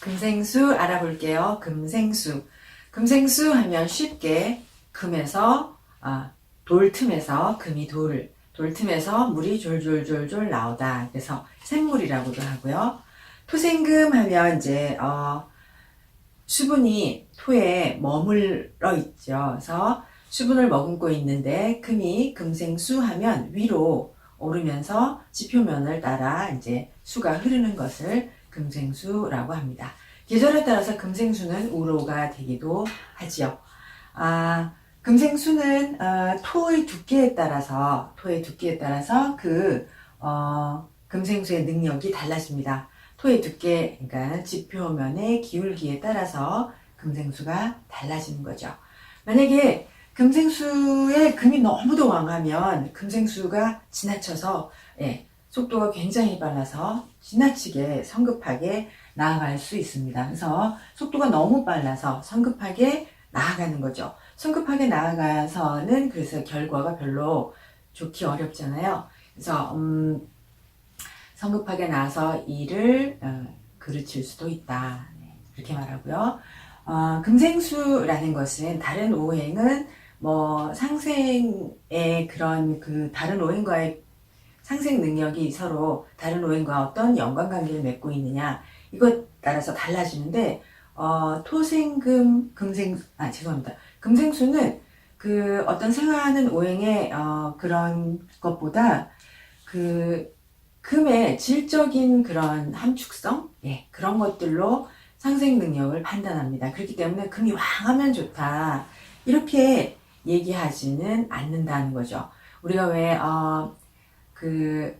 금생수 알아볼게요. 금생수. 금생수 하면 쉽게 금에서 아, 돌 틈에서 금이 돌, 돌 틈에서 물이 졸졸졸졸 나오다. 그래서 샘물이라고도 하고요. 토생금 하면 이제 어, 수분이 토에 머물러 있죠. 그래서 수분을 머금고 있는데 금이 금생수 하면 위로 오르면서 지표면을 따라 이제 수가 흐르는 것을 금생수라고 합니다. 계절에 따라서 금생수는 우로가 되기도 하지요. 아, 금생수는 어, 토의 두께에 따라서 토의 두께에 따라서 그 어, 금생수의 능력이 달라집니다. 토의 두께, 그러니까 지표면의 기울기에 따라서 금생수가 달라지는 거죠. 만약에 금생수에 금이 너무도 왕하면 금생수가 지나쳐서 예, 속도가 굉장히 빨라서 지나치게 성급하게 나아갈 수 있습니다. 그래서 속도가 너무 빨라서 성급하게 나아가는 거죠. 성급하게 나아가서는 그래서 결과가 별로 좋기 어렵잖아요. 그래서 음, 성급하게 나서 일을 어, 그르칠 수도 있다. 네, 그렇게 말하고요. 어, 금생수라는 것은 다른 오행은 뭐 상생의 그런 그 다른 오행과의 상생 능력이 서로 다른 오행과 어떤 연관관계를 맺고 있느냐 이것 따라서 달라지는데 어, 토생금 금생 아 죄송합니다. 금생수는 그 어떤 생활하는 오행의 어, 그런 것보다 그 금의 질적인 그런 함축성? 예 그런 것들로 상생 능력을 판단합니다. 그렇기 때문에 금이 왕하면 좋다. 이렇게 얘기하지는 않는다는 거죠. 우리가 왜 어, 그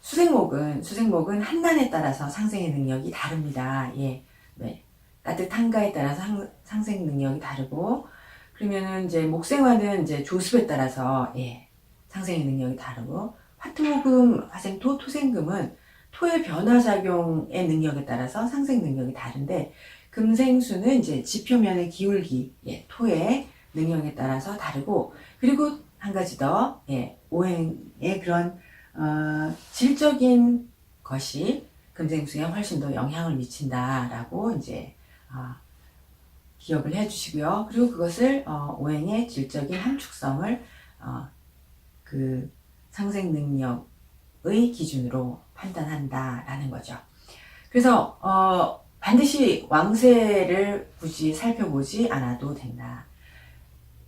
수생목은 수생목은 한난에 따라서 상생의 능력이 다릅니다. 예, 네. 따뜻한가에 따라서 상, 상생 능력이 다르고 그러면은 이제 목생화는 이제 조습에 따라서 예, 상생의 능력이 다르고 화토금, 화생토, 토생금은 토의 변화 작용의 능력에 따라서 상생 능력이 다른데 금생수는 이제 지표면의 기울기, 예, 토의 능력에 따라서 다르고 그리고 한 가지 더 예, 오행의 그런 어, 질적인 것이 금생수에 훨씬 더 영향을 미친다라고 이제 어, 기억을 해주시고요. 그리고 그것을 어, 오행의 질적인 함축성을 어, 그 상생 능력의 기준으로 판단한다라는 거죠. 그래서 어, 반드시 왕세를 굳이 살펴보지 않아도 된다.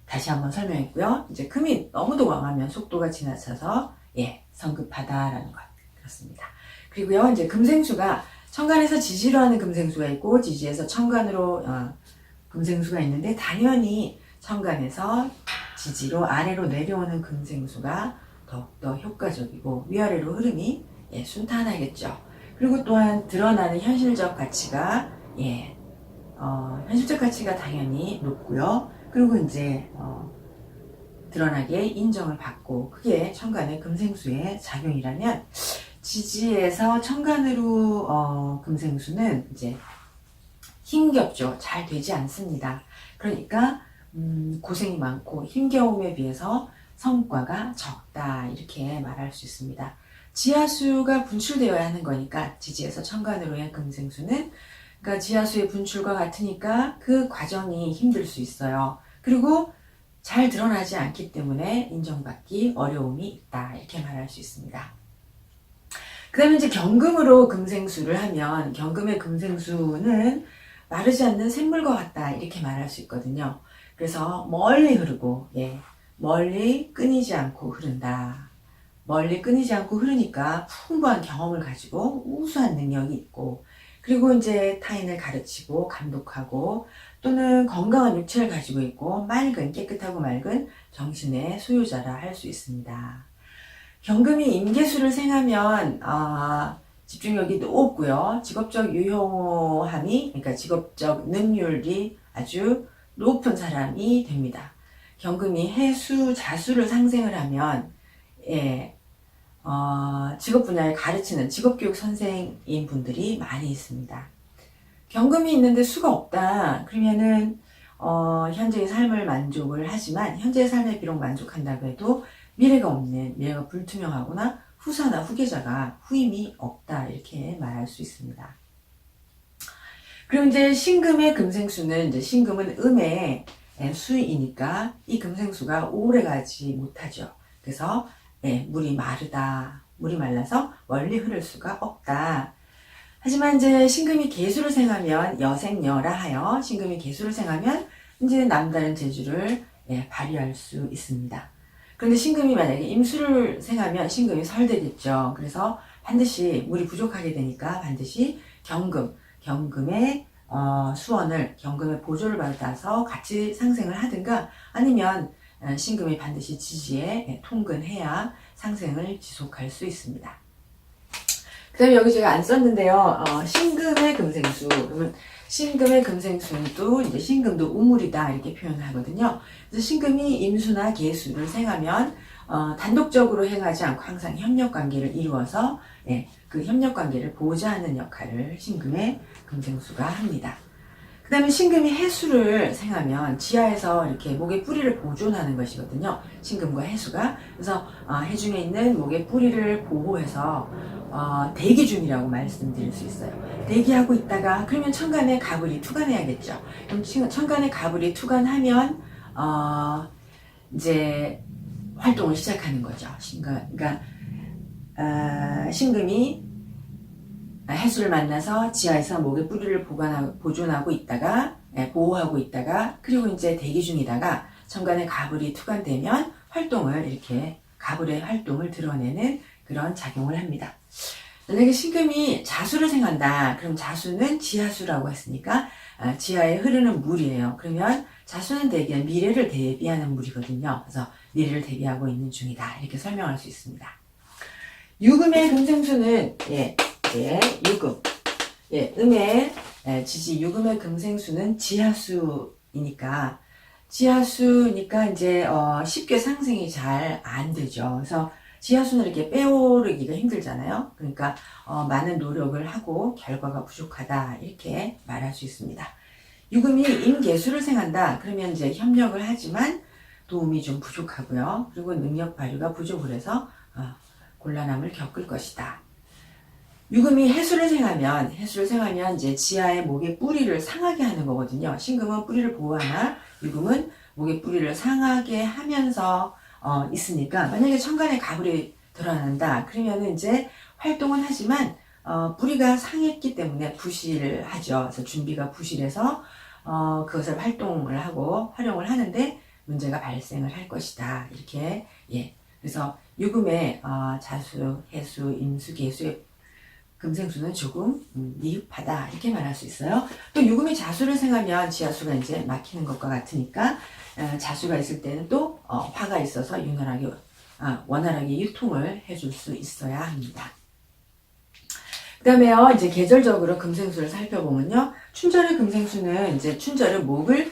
다시 한번 설명했고요. 이제 금이 너무도 왕하면 속도가 지나쳐서 예, 성급하다라는 것. 그렇습니다. 그리고요, 이제 금생수가 천간에서 지지로 하는 금생수가 있고 지지에서 천간으로 어, 금생수가 있는데 당연히 천간에서 지지로 아래로 내려오는 금생수가 더욱더 효과적이고 위아래로 흐름이 예, 순탄하겠죠. 그리고 또한 드러나는 현실적 가치가 예, 어, 현실적 가치가 당연히 높고요. 그리고 이제 어, 드러나게 인정을 받고 그게 천간의 금생수의 작용이라면 지지에서 천간으로 어, 금생수는 이제 힘겹죠. 잘 되지 않습니다. 그러니까 음, 고생이 많고 힘겨움에 비해서 성과가 적다 이렇게 말할 수 있습니다. 지하수가 분출되어야 하는 거니까 지지에서 천간으로의 금생수는 그러니까 지하수의 분출과 같으니까 그 과정이 힘들 수 있어요. 그리고 잘 드러나지 않기 때문에 인정받기 어려움이 있다. 이렇게 말할 수 있습니다. 그 다음에 이제 경금으로 금생수를 하면 경금의 금생수는 마르지 않는 샘물과 같다. 이렇게 말할 수 있거든요. 그래서 멀리 흐르고, 예, 멀리 끊이지 않고 흐른다. 멀리 끊이지 않고 흐르니까 풍부한 경험을 가지고 우수한 능력이 있고, 그리고 이제 타인을 가르치고 감독하고 또는 건강한 육체를 가지고 있고 맑은 깨끗하고 맑은 정신의 소유자라 할 수 있습니다. 경금이 임계수를 생하면 어, 집중력이 높고요. 직업적 유효함이 그러니까 직업적 능률이 아주 높은 사람이 됩니다. 경금이 해수 자수를 상생을 하면 예, 어, 직업 분야에 가르치는 직업교육 선생인 분들이 많이 있습니다. 경금이 있는데 수가 없다. 그러면은 어, 현재의 삶을 만족을 하지만 현재의 삶에 비록 만족한다고 해도 미래가 없는 미래가 불투명하거나 후사나 후계자가 후임이 없다 이렇게 말할 수 있습니다. 그리고 이제 신금의 금생수는 이제 신금은 음의 예, 수이니까 이 금생수가 오래 가지 못하죠. 그래서 예, 물이 마르다, 물이 말라서 멀리 흐를 수가 없다. 하지만 이제 신금이 개수를 생하면 여생여라 하여 신금이 개수를 생하면 이제 남다른 재주를 예, 발휘할 수 있습니다. 그런데 신금이 만약에 임수를 생하면 신금이 설되겠죠. 그래서 반드시 물이 부족하게 되니까 반드시 경금, 경금의 어, 수원을 경금의 보조를 받아서 같이 상생을 하든가 아니면 어, 신금이 반드시 지지에 예, 통근해야 상생을 지속할 수 있습니다. 그 다음에 여기 제가 안 썼는데요. 어, 신금의 금생수. 그러면 신금의 금생수도 이제 신금도 우물이다 이렇게 표현을 하거든요. 그래서 신금이 임수나 계수를 생하면 어, 단독적으로 행하지 않고 항상 협력 관계를 이루어서 예, 그 협력 관계를 보호하는 역할을 신금의 금생수가 합니다. 그 다음에 신금이 해수를 생하면 지하에서 이렇게 목의 뿌리를 보존하는 것이거든요. 신금과 해수가. 그래서 어, 해중에 있는 목의 뿌리를 보호해서 어, 대기 중이라고 말씀드릴 수 있어요. 대기하고 있다가 그러면 천간에 가불이 투간해야겠죠. 그럼 친- 천간에 가불이 투간하면 어, 이제 활동을 시작하는 거죠. 신금, 그러니까 아, 신금이 해수를 만나서 지하에서 목의 뿌리를 보관하고, 보존하고 있다가 예, 보호하고 있다가 그리고 이제 대기 중이다가 천간에 가불이 투간되면 활동을 이렇게 가불의 활동을 드러내는 그런 작용을 합니다. 만약에 신금이 자수를 생한다. 그럼 자수는 지하수라고 했으니까 아, 지하에 흐르는 물이에요. 그러면 자수는 대개 미래를 대비하는 물이거든요. 그래서 미래를 대비하고 있는 중이다. 이렇게 설명할 수 있습니다. 유금의 금생수는 예, 예, 유금. 예, 음의 예, 지지 유금의 금생수는 지하수이니까 지하수니까 이제 어, 쉽게 상승이 잘 안 되죠. 그래서 지하수는 이렇게 빼오르기가 힘들잖아요. 그러니까 어, 많은 노력을 하고 결과가 부족하다 이렇게 말할 수 있습니다. 유금이 임계수를 생한다. 그러면 이제 협력을 하지만 도움이 좀 부족하고요. 그리고 능력 발휘가 부족을 해서 어, 곤란함을 겪을 것이다. 유금이 해수를 생하면 해수를 생하면 이제 지하의 목의 뿌리를 상하게 하는 거거든요. 신금은 뿌리를 보호하나 유금은 목의 뿌리를 상하게 하면서 어, 있으니까 만약에 천간에 가불이 드러난다 그러면은 이제 활동은 하지만 어, 뿌리가 상했기 때문에 부실하죠. 그래서 준비가 부실해서 어, 그것을 활동을 하고 활용을 하는데 문제가 발생을 할 것이다. 이렇게 예. 그래서 유금의 어, 자수, 해수, 임수, 계수의 금생수는 조금 음, 미흡하다 이렇게 말할 수 있어요. 또 유금이 자수를 생하면 지하수가 이제 막히는 것과 같으니까 어, 자수가 있을 때는 또 어, 화가 있어서 유난하게 아, 원활하게 유통을 해줄 수 있어야 합니다. 그 다음에요 이제 계절적으로 금생수를 살펴보면요 춘절의 금생수는 이제 춘절은 목을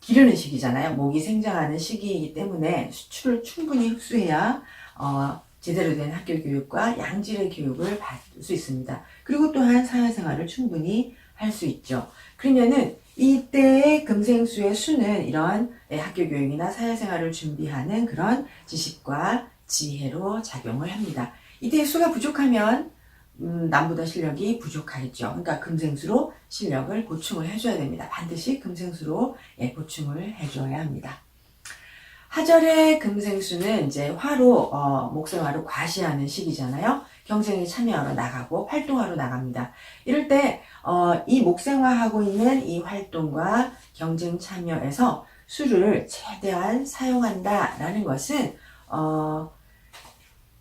기르는 시기잖아요. 목이 생장하는 시기이기 때문에 수출을 충분히 흡수해야 어, 제대로 된 학교 교육과 양질의 교육을 받을 수 있습니다. 그리고 또한 사회생활을 충분히 할 수 있죠. 그러면은 이때의 금생수의 수는 이런 예, 학교 교육이나 사회생활을 준비하는 그런 지식과 지혜로 작용을 합니다. 이때 수가 부족하면 음, 남보다 실력이 부족하겠죠. 그러니까 금생수로 실력을 보충을 해줘야 됩니다. 반드시 금생수로 예, 보충을 해줘야 합니다. 하절의 금생수는 이제 화로 어, 목생화로 과시하는 시기잖아요. 경쟁에 참여하러 나가고 활동하러 나갑니다. 이럴 때 어, 이 목생화하고 있는 이 활동과 경쟁 참여에서 수를 최대한 사용한다라는 것은 어,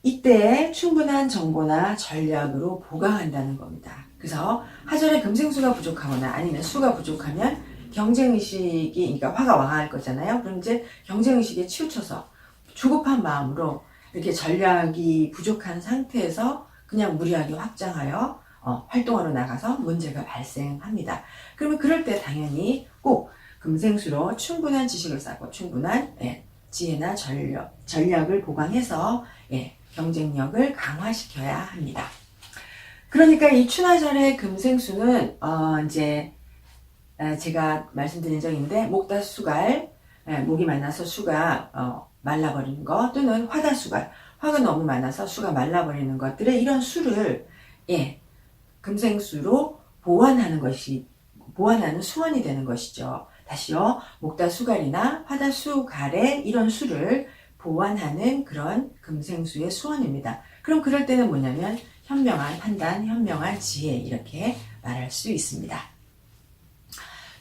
이때 충분한 정보나 전략으로 보강한다는 겁니다. 그래서 하절에 금생수가 부족하거나 아니면 수가 부족하면 경쟁의식이, 그러니까 화가 왕할 거잖아요. 그럼 이제 경쟁의식에 치우쳐서 조급한 마음으로 이렇게 전략이 부족한 상태에서 그냥 무리하게 확장하여 어, 활동하러 나가서 문제가 발생합니다. 그러면 그럴 때 당연히 꼭 금생수로 충분한 지식을 쌓고 충분한 예, 지혜나 전략, 전략을 보강해서 예, 경쟁력을 강화시켜야 합니다. 그러니까 이 춘하절의 금생수는 어, 이제 에, 제가 말씀드린 있는데 목다수갈 에, 목이 많아서 수가 어, 말라버리는 것 또는 화다수갈 화가 너무 많아서 수가 말라버리는 것들의 이런 수를 예 금생수로 보완하는 것이 보완하는 수원이 되는 것이죠. 다시요. 목다 수갈이나 화다 수갈에 이런 수를 보완하는 그런 금생수의 수원입니다. 그럼 그럴 때는 뭐냐면 현명한 판단, 현명한 지혜 이렇게 말할 수 있습니다.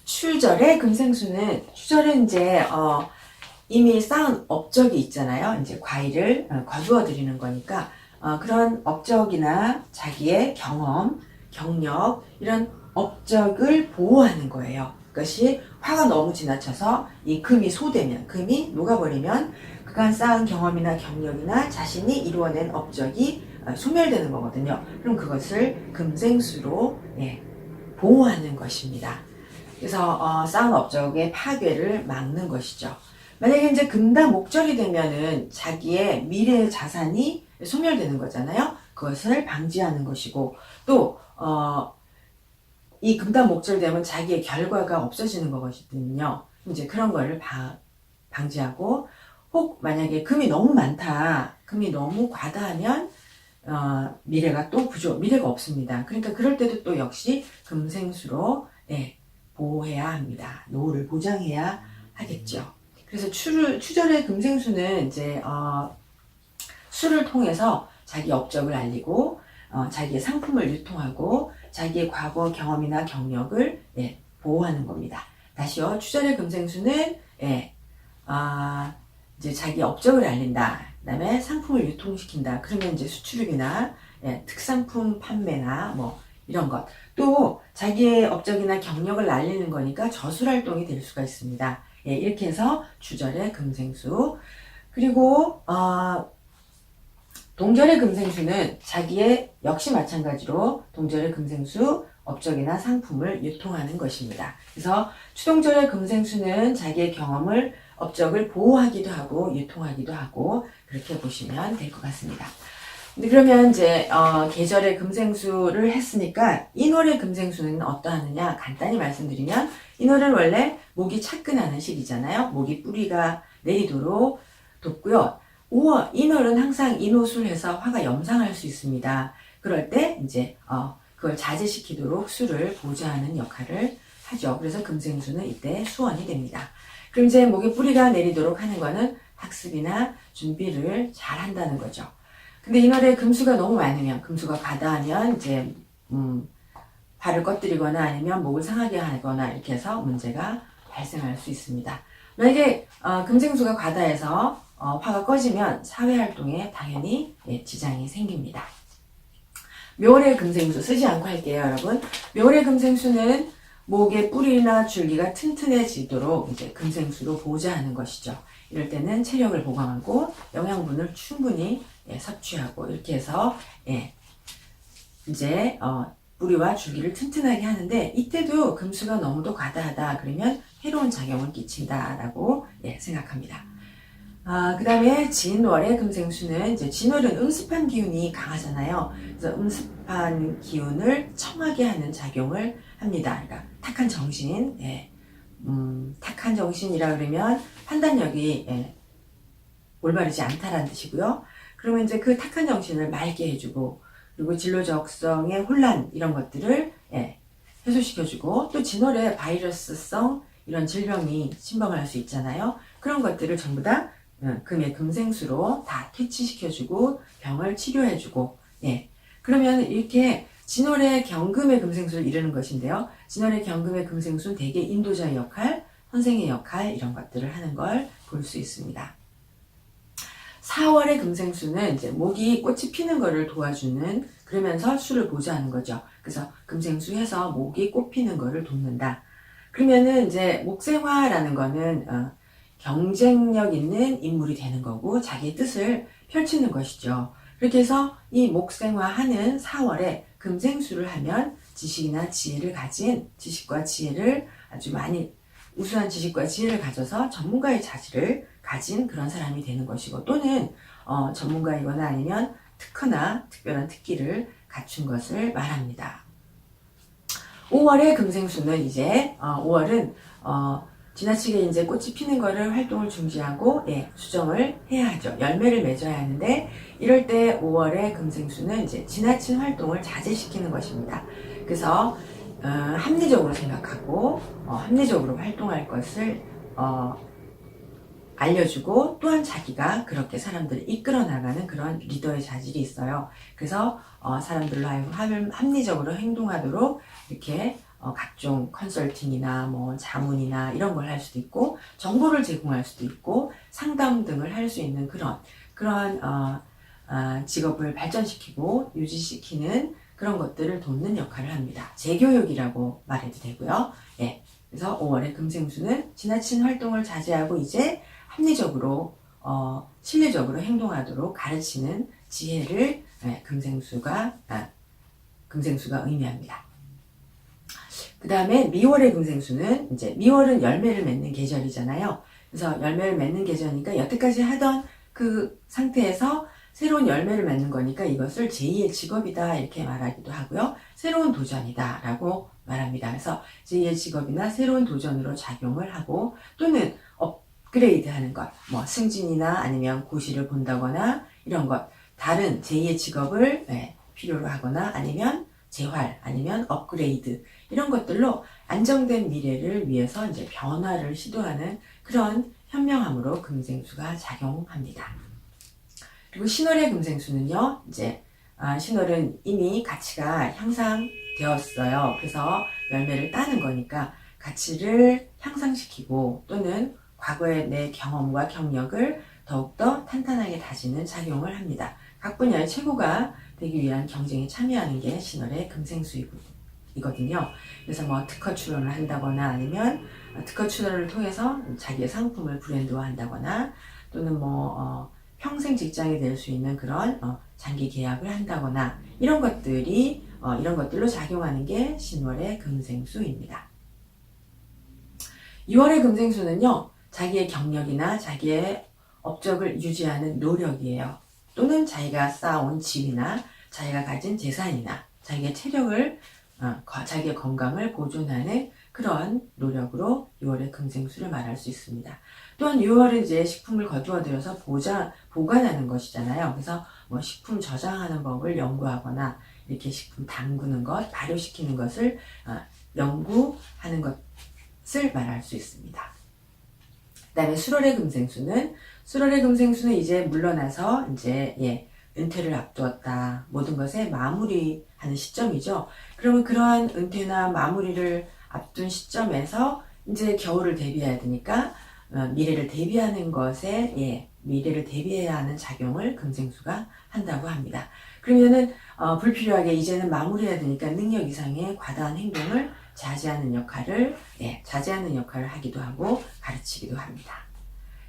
추절의 금생수는 추절은 이제 어, 이미 쌓은 업적이 있잖아요. 이제 과일을 어, 거두어 드리는 거니까 어, 그런 업적이나 자기의 경험, 경력 이런 업적을 보호하는 거예요. 그것이 화가 너무 지나쳐서 이 금이 소되면 금이 녹아버리면 그간 쌓은 경험이나 경력이나 자신이 이루어낸 업적이 어, 소멸되는 거거든요. 그럼 그것을 금생수로 예, 보호하는 것입니다. 그래서 어, 쌓은 업적의 파괴를 막는 것이죠. 만약에 이제 금다 목절이 되면은 자기의 미래 자산이 소멸되는 거잖아요. 그것을 방지하는 것이고 또 어, 이 금다 목절 되면 자기의 결과가 없어지는 거거든요. 이제 그런 거를 바, 방지하고 혹 만약에 금이 너무 많다, 금이 너무 과다하면 어, 미래가 또 부족, 미래가 없습니다. 그러니까 그럴 때도 또 역시 금생수로 예, 보호해야 합니다. 노후를 보장해야 하겠죠. 그래서 추를, 추절의 금생수는 이제 어, 수를 통해서 자기 업적을 알리고 어, 자기의 상품을 유통하고 자기의 과거 경험이나 경력을 예, 보호하는 겁니다. 다시요, 추절의 금생수는 예, 아, 이제 자기 업적을 알린다. 그다음에 상품을 유통시킨다. 그러면 이제 수출입이나 예, 특산품 판매나 뭐 이런 것. 또 자기의 업적이나 경력을 알리는 거니까 저술활동이 될 수가 있습니다. 예, 이렇게 해서 주절의 금생수. 그리고 어, 동절의 금생수는 자기의 역시 마찬가지로 동절의 금생수 업적이나 상품을 유통하는 것입니다. 그래서 추동절의 금생수는 자기의 경험을 업적을 보호하기도 하고 유통하기도 하고 그렇게 보시면 될 것 같습니다. 그러면 이제 어, 계절의 금생수를 했으니까 인월의 금생수는 어떠하느냐 간단히 말씀드리면 인월은 원래 목이 차끈하는 시기잖아요. 목이 뿌리가 내리도록 돕고요. 5월 인월은 항상 인호술 해서 화가 염상할 수 있습니다. 그럴 때 이제 어, 그걸 자제시키도록 술을 보좌하는 역할을 하죠. 그래서 금생수는 이때 수원이 됩니다. 그럼 이제 목에 뿌리가 내리도록 하는 거는 학습이나 준비를 잘 한다는 거죠. 근데 이날에 금수가 너무 많으면, 금수가 과다하면 이제, 음, 발을 꺼뜨리거나 아니면 목을 상하게 하거나 이렇게 해서 문제가 발생할 수 있습니다. 만약에, 어, 금생수가 과다해서, 어, 화가 꺼지면 사회활동에 당연히 예, 지장이 생깁니다. 묘월의 금생수 쓰지 않고 할게요, 여러분. 묘월의 금생수는 목의 뿌리나 줄기가 튼튼해지도록 이제 금생수로 보호하는 것이죠. 이럴 때는 체력을 보강하고 영양분을 충분히 예, 섭취하고 이렇게 해서 예, 이제 어, 뿌리와 줄기를 튼튼하게 하는데 이때도 금수가 너무도 과다하다 그러면 해로운 작용을 끼친다 라고 예, 생각합니다. 아, 그 다음에 진월의 금생수는 이제 진월은 음습한 기운이 강하잖아요. 그래서 음습한 기운을 청하게 하는 작용을 합니다. 그러니까 탁한 정신, 예. 음, 탁한 정신이라 그러면 판단력이 예, 올바르지 않다라는 뜻이고요. 그러면 이제 그 탁한 정신을 맑게 해주고 그리고 진로적성의 혼란 이런 것들을 예, 해소시켜주고 또 진월에 바이러스성 이런 질병이 침범할 수 있잖아요. 그런 것들을 전부 다 어, 금의 금생수로 다 퇴치시켜주고 병을 치료해주고 예. 그러면 이렇게 진월의 경금의 금생수를 이루는 것인데요. 진월의 경금의 금생수는 대개 인도자의 역할, 선생의 역할 이런 것들을 하는 걸 볼 수 있습니다. 4월의 금생수는 이제 목이 꽃이 피는 것을 도와주는 그러면서 수를 보조하는 거죠. 그래서 금생수 해서 목이 꽃 피는 것을 돕는다. 그러면은 이제 목생화라는 거는 어, 경쟁력 있는 인물이 되는 거고 자기의 뜻을 펼치는 것이죠. 그렇게 해서 이 목생화하는 4월에 금생수를 하면 지식이나 지혜를 가진 지식과 지혜를 아주 많이 우수한 지식과 지혜를 가져서 전문가의 자질을 가진 그런 사람이 되는 것이고 또는 어, 전문가이거나 아니면 특허나 특별한 특기를 갖춘 것을 말합니다. 5월의 금생수는 이제 어, 5월은 어, 지나치게 이제 꽃이 피는 거를 활동을 중지하고 예, 수정을 해야 하죠. 열매를 맺어야 하는데 이럴 때 5월의 금생수는 이제 지나친 활동을 자제시키는 것입니다. 그래서 어, 합리적으로 생각하고 어, 합리적으로 활동할 것을 어, 알려주고 또한 자기가 그렇게 사람들을 이끌어 나가는 그런 리더의 자질이 있어요. 그래서 어, 사람들로 하여금 합- 합리적으로 행동하도록 이렇게 어, 각종 컨설팅이나 뭐 자문이나 이런 걸 할 수도 있고 정보를 제공할 수도 있고 상담 등을 할 수 있는 그런 그러한 어, 아, 직업을 발전시키고 유지시키는 그런 것들을 돕는 역할을 합니다. 재교육이라고 말해도 되고요. 예. 그래서 5월의 금생수는 지나친 활동을 자제하고 이제 합리적으로 어, 실리적으로 행동하도록 가르치는 지혜를 예, 금생수가 아, 금생수가 의미합니다. 그 다음에 미월의 금생수는 이제 미월은 열매를 맺는 계절이잖아요. 그래서 열매를 맺는 계절이니까 여태까지 하던 그 상태에서 새로운 열매를 맺는 거니까 이것을 제2의 직업이다 이렇게 말하기도 하고요. 새로운 도전이다 라고 말합니다. 그래서 제2의 직업이나 새로운 도전으로 작용을 하고 또는 업그레이드 하는 것, 뭐 승진이나 아니면 고시를 본다거나 이런 것, 다른 제2의 직업을 예, 필요로 하거나 아니면 재활 아니면 업그레이드 이런 것들로 안정된 미래를 위해서 이제 변화를 시도하는 그런 현명함으로 금생수가 작용합니다. 그리고 신월의 금생수는요, 이제 아, 신월은 이미 가치가 향상되었어요. 그래서 열매를 따는 거니까 가치를 향상시키고 또는 과거의 내 경험과 경력을 더욱더 탄탄하게 다지는 작용을 합니다. 각 분야의 최고가 되기 위한 경쟁에 참여하는 게 신월의 금생수이거든요. 그래서 뭐 특허 출원을 한다거나 아니면 특허 출원을 통해서 자기의 상품을 브랜드화 한다거나 또는 뭐 어, 평생 직장이 될 수 있는 그런 어, 장기 계약을 한다거나 이런 것들이 어, 이런 것들로 작용하는 게 신월의 금생수입니다. 2월의 금생수는요 자기의 경력이나 자기의 업적을 유지하는 노력이에요. 또는 자기가 쌓아온 지위나 자기가 가진 재산이나 자기의 체력을 어, 거- 자기의 건강을 보존하는 그런 노력으로 6월의 금생수를 말할 수 있습니다. 또한 6월은 이제 식품을 거두어들여서 보장, 보관하는 것이잖아요. 그래서 뭐 식품 저장하는 법을 연구하거나 이렇게 식품 담그는 것, 발효시키는 것을 어, 연구하는 것을 말할 수 있습니다. 그 다음에 수월의 금생수는 수월의 금생수는 이제 물러나서 이제 예, 은퇴를 앞두었다. 모든 것에 마무리하는 시점이죠. 그러면 그러한 은퇴나 마무리를 앞둔 시점에서 이제 겨울을 대비해야 되니까 어, 미래를 대비하는 것에 예, 미래를 대비해야 하는 작용을 금생수가 한다고 합니다. 그러면은 어, 불필요하게 이제는 마무리해야 되니까 능력 이상의 과다한 행동을 자제하는 역할을 예, 자제하는 역할을 하기도 하고 가르치기도 합니다.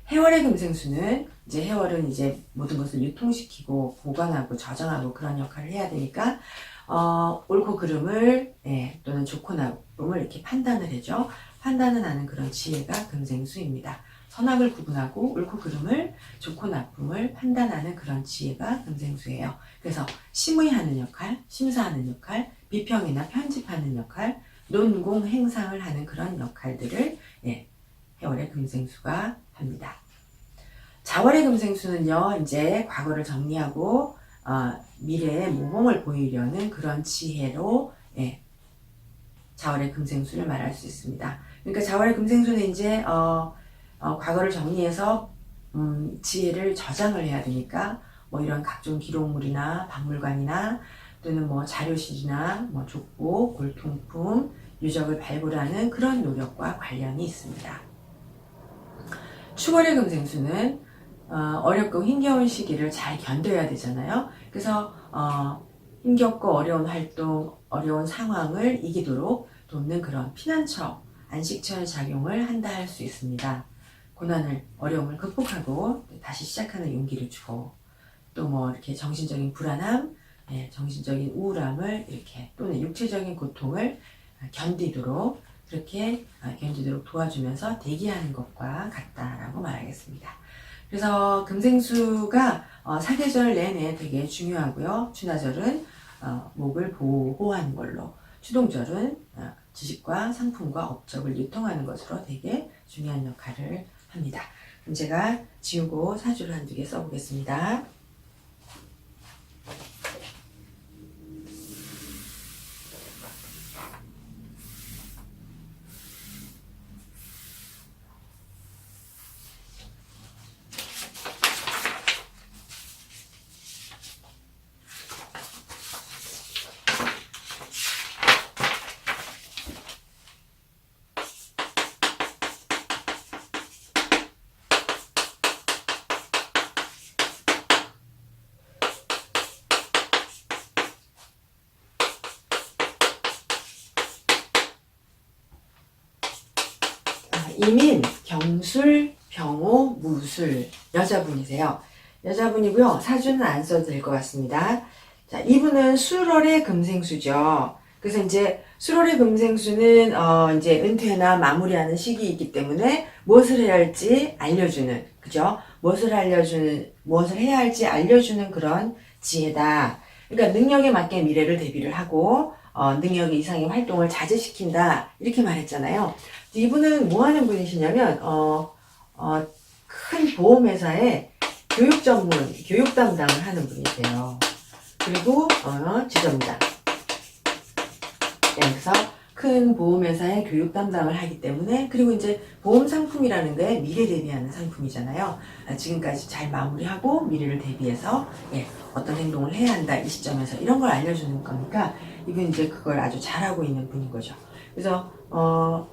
해월의 금생수는 이제 해월은 이제 모든 것을 유통시키고 보관하고 저장하고 그런 역할을 해야 되니까 어, 옳고 그름을 예, 또는 좋고 나쁨을 이렇게 판단을 해죠. 판단을 하는 그런 지혜가 금생수입니다. 선악을 구분하고 옳고 그름을 좋고 나쁨을 판단하는 그런 지혜가 금생수예요. 그래서 심의하는 역할, 심사하는 역할, 비평이나 편집하는 역할, 논공 행상을 하는 그런 역할들을 예, 해월의 금생수가 합니다. 자월의 금생수는요, 이제 과거를 정리하고 어, 미래의 모범을 보이려는 그런 지혜로 예, 자월의 금생수를 말할 수 있습니다. 그러니까 자월의 금생수는 이제 어, 어, 과거를 정리해서 음, 지혜를 저장을 해야 되니까 뭐 이런 각종 기록물이나 박물관이나 또는 뭐 자료실이나 뭐 족보, 골통품, 유적을 발굴하는 그런 노력과 관련이 있습니다. 추월의 금생수는 어, 어렵고 힘겨운 시기를 잘 견뎌야 되잖아요. 그래서 어, 힘겹고 어려운 활동, 어려운 상황을 이기도록 돕는 그런 피난처, 안식처의 작용을 한다 할 수 있습니다. 고난을, 어려움을 극복하고 다시 시작하는 용기를 주고 또 뭐 이렇게 정신적인 불안함, 예, 정신적인 우울함을 이렇게 또는 육체적인 고통을 견디도록 그렇게 어, 견디도록 도와주면서 대기하는 것과 같다라고 말하겠습니다. 그래서 금생수가 어, 사계절 내내 되게 중요하고요. 추나절은 어, 목을 보호하는 걸로, 추동절은 어, 지식과 상품과 업적을 유통하는 것으로 되게 중요한 역할을 합니다. 그럼 제가 지우고 사주를 한두 개 써보겠습니다. 이민, 경술, 병호, 무술. 여자분이고요. 사주는 안 써도 될 것 같습니다. 자, 이분은 수월의 금생수죠. 그래서 이제 수월의 금생수는 어 이제 은퇴나 마무리하는 시기이기 때문에 무엇을 해야 할지 알려주는 그죠? 무엇을 알려주는 무엇을 해야 할지 알려주는 그런 지혜다. 그러니까 능력에 맞게 미래를 대비를 하고 어, 능력 이상의 활동을 자제시킨다 이렇게 말했잖아요. 이분은 뭐 하는 분이시냐면 어, 어, 큰 보험회사에 교육 전문, 교육 담당을 하는 분이세요. 그리고 어, 지점장. 네, 그래서 큰 보험회사의 교육 담당을 하기 때문에 그리고 이제 보험 상품이라는 게 미래 대비하는 상품이잖아요. 아, 지금까지 잘 마무리하고 미래를 대비해서 예, 어떤 행동을 해야 한다 이 시점에서 이런 걸 알려주는 거니까 이분 이제 그걸 아주 잘하고 있는 분인 거죠. 그래서 어,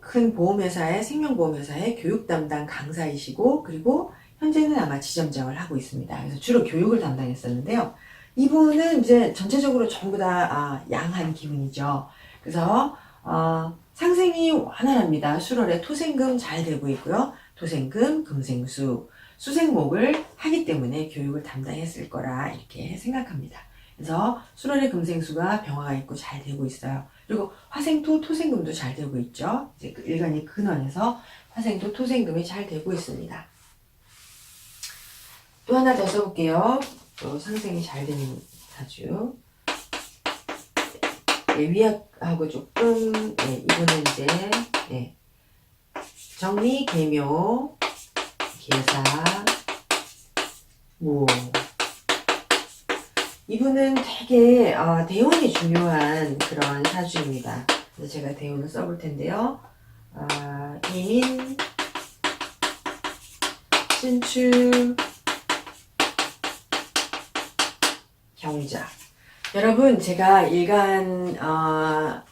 큰 보험회사의 생명보험회사의 교육 담당 강사이시고 그리고 현재는 아마 지점장을 하고 있습니다. 그래서 주로 교육을 담당했었는데요. 이분은 이제 전체적으로 전부 다 아, 양한 기운이죠. 그래서 어, 상생이 완활합니다. 수월에 토생금 잘 되고 있고요. 토생금, 금생수, 수생목을 하기 때문에 교육을 담당했을 거라 이렇게 생각합니다. 그래서 수월의 금생수가 병화가 있고 잘 되고 있어요. 그리고 화생토, 토생금도 잘 되고 있죠. 이제 그 일간이 근원에서 화생토, 토생금이 잘 되고 있습니다. 또 하나 더 써볼게요. 또 상생이 잘 되는 사주. 예, 위약하고 조금, 예, 이거는 이제, 예, 정리, 개묘, 계사, 무. 이분은 되게, 어, 대운이 중요한 그런 사주입니다. 그래서 제가 대운을 써볼 텐데요. 아, 인, 신축, 경자. 여러분, 제가 일간, 어,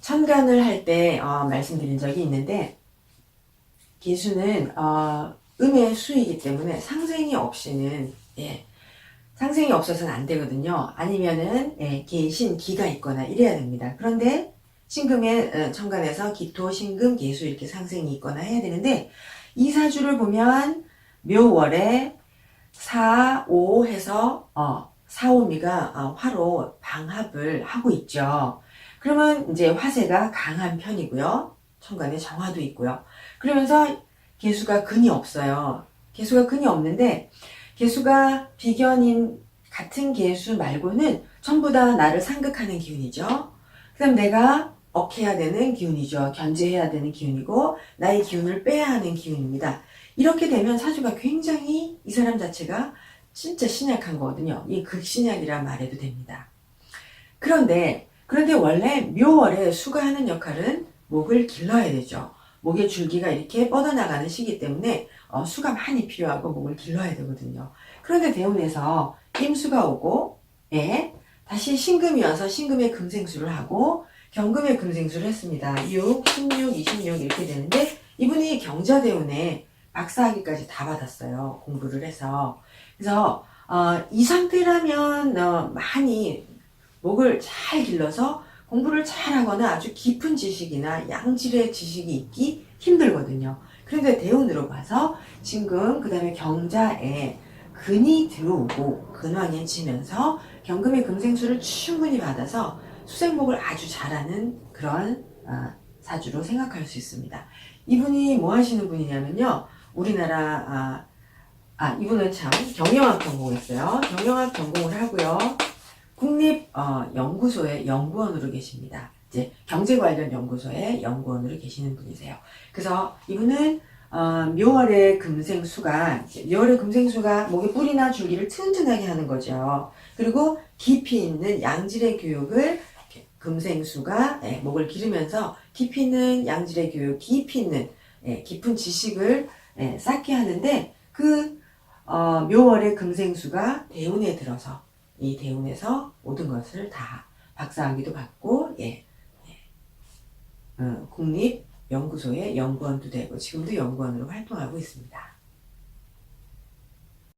천간을 할 때, 어, 말씀드린 적이 있는데, 기수는, 어, 음의 수이기 때문에 상생이 없이는, 예, 상생이 없어서는 안 되거든요. 아니면은, 예, 계신, 기가 있거나 이래야 됩니다. 그런데, 신금의 어, 천간에서 기토, 신금, 계수 이렇게 상생이 있거나 해야 되는데, 이 사주를 보면, 묘월에 4, 5 해서, 어, 사오미가 어, 화로 방합을 하고 있죠. 그러면 이제 화세가 강한 편이고요. 천간에 정화도 있고요. 그러면서 개수가 근이 없어요. 개수가 근이 없는데 개수가 비견인 같은 개수 말고는 전부 다 나를 상극하는 기운이죠. 그다음 내가 억해야 되는 기운이죠. 견제해야 되는 기운이고 나의 기운을 빼야 하는 기운입니다. 이렇게 되면 사주가 굉장히 이 사람 자체가 진짜 신약한 거거든요. 이 극신약이라 말해도 됩니다. 그런데, 그런데 원래 묘월에 수가 하는 역할은 목을 길러야 되죠. 목의 줄기가 이렇게 뻗어나가는 시기 때문에 어, 수가 많이 필요하고 목을 길러야 되거든요. 그런데 대운에서 임수가 오고, 예, 다시 신금이 와서 신금의 금생수를 하고, 경금의 금생수를 했습니다. 6, 16, 26 이렇게 되는데, 이분이 경자대운에 박사학위까지 다 받았어요. 공부를 해서. 그래서 어, 이 상태라면 어, 많이 목을 잘 길러서 공부를 잘하거나 아주 깊은 지식이나 양질의 지식이 있기 힘들거든요. 그런데 대운으로 봐서 신금 그 다음에 경자에 근이 들어오고 근왕에 치면서 경금의 금생수를 충분히 받아서 수생목을 아주 잘하는 그런 어, 사주로 생각할 수 있습니다. 이분이 뭐 하시는 분이냐면요. 우리나라 아, 아, 이분은 참 경영학 전공했어요. 경영학 전공을 하고요. 국립 어, 연구소의 연구원으로 계십니다. 이제 경제 관련 연구소의 연구원으로 계시는 분이세요. 그래서 이분은 어, 묘월의 금생수가 묘월의 금생수가 목에 뿌리나 줄기를 튼튼하게 하는 거죠. 그리고 깊이 있는 양질의 교육을 금생수가 예, 목을 기르면서 깊이 있는 양질의 교육, 깊이 있는 예, 깊은 지식을 예, 쌓게 하는데 그 어, 묘월의 금생수가 대운에 들어서 이 대운에서 모든 것을 다 박사학위도 받고 예, 예. 어, 국립 연구소의 연구원도 되고 지금도 연구원으로 활동하고 있습니다.